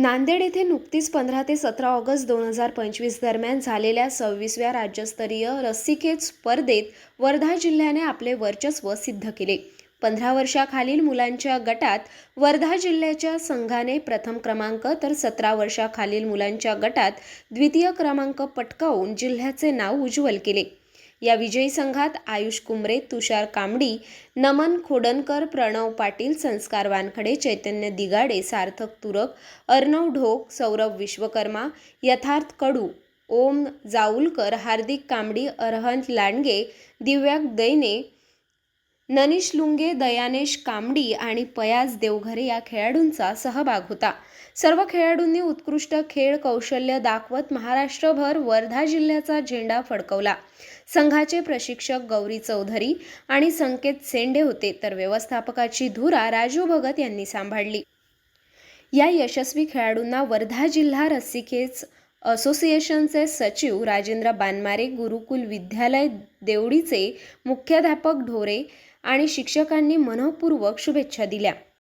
नांदेड येथे नुकतीच पंधरा ते सतरा ऑगस्ट दोन हजार पंचवीस दरम्यान झालेल्या सव्वीसव्या राज्यस्तरीय रस्सीखेच स्पर्धेत वर्धा जिल्ह्याने आपले वर्चस्व सिद्ध केले. पंधरा वर्षाखालील मुलांच्या गटात वर्धा जिल्ह्याच्या संघाने प्रथम क्रमांक तर सतरा वर्षाखालील मुलांच्या गटात द्वितीय क्रमांक पटकावून जिल्ह्याचे नाव उज्ज्वल केले. या विजयी संघात आयुष कुंबरे तुषार कांबडी नमन खोडनकर प्रणव पाटील संस्कार वानखडे चैतन्य दिगाडे सार्थक तुरक अर्णव ढोक सौरभ विश्वकर्मा यथार्थ कडू ओम जाऊलकर हार्दिक कांबडी अरहंत लांडगे दिव्याक दैने ननीश लुंगे दयानेश कांबडी आणि पयाज देवघरे या खेळाडूंचा सहभाग होता. सर्व खेळाडूंनी उत्कृष्ट खेळ कौशल्य दाखवत महाराष्ट्रभर वर्धा जिल्ह्याचा झेंडा फडकवला. संघाचे प्रशिक्षक गौरी चौधरी आणि संकेत सेंडे होते तर व्यवस्थापकाची धुरा राजू भगत यांनी सांभाळली. या यशस्वी खेळाडूंना वर्धा जिल्हा रस्सीखेच असोसिएशनचे सचिव राजेंद्र बानमारे गुरुकुल विद्यालय देवडीचे मुख्याध्यापक ढोरे आणि शिक्षकांनी मनःपूर्वक शुभेच्छा दिल्या.